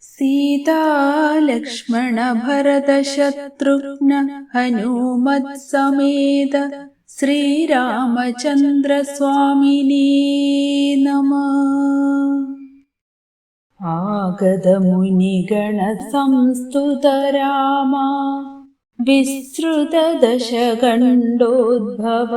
सीतालक्ष्मणभरतशत्रुघ्न हनुमत्समेत श्रीरामचन्द्रस्वामिने नमः। आगतमुनिगणसंस्तुत रामा विसृतदशगण्डोद्भव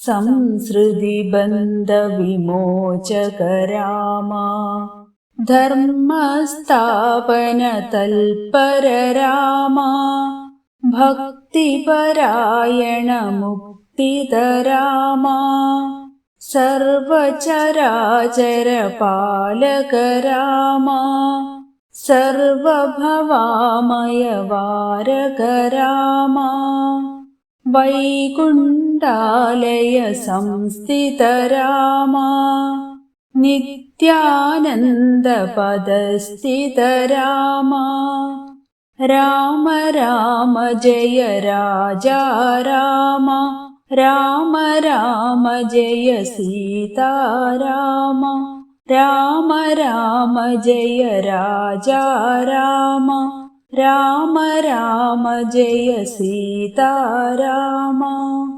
संसृतिबन्धविमोचकरामा धर्मस्थापनतल्पररामा। भक्तिपरायणमुक्तितरामा। सर्वचराचरपालक रामा सर्वभवामयवारक रामा वैकुण्ठालयसंस्थित रामा नित्यानन्दपदस्थित रामा राम राम जय राजा रामा राम राम जय सीता राम राम राम जय राजा राम राम राम जय सीता राम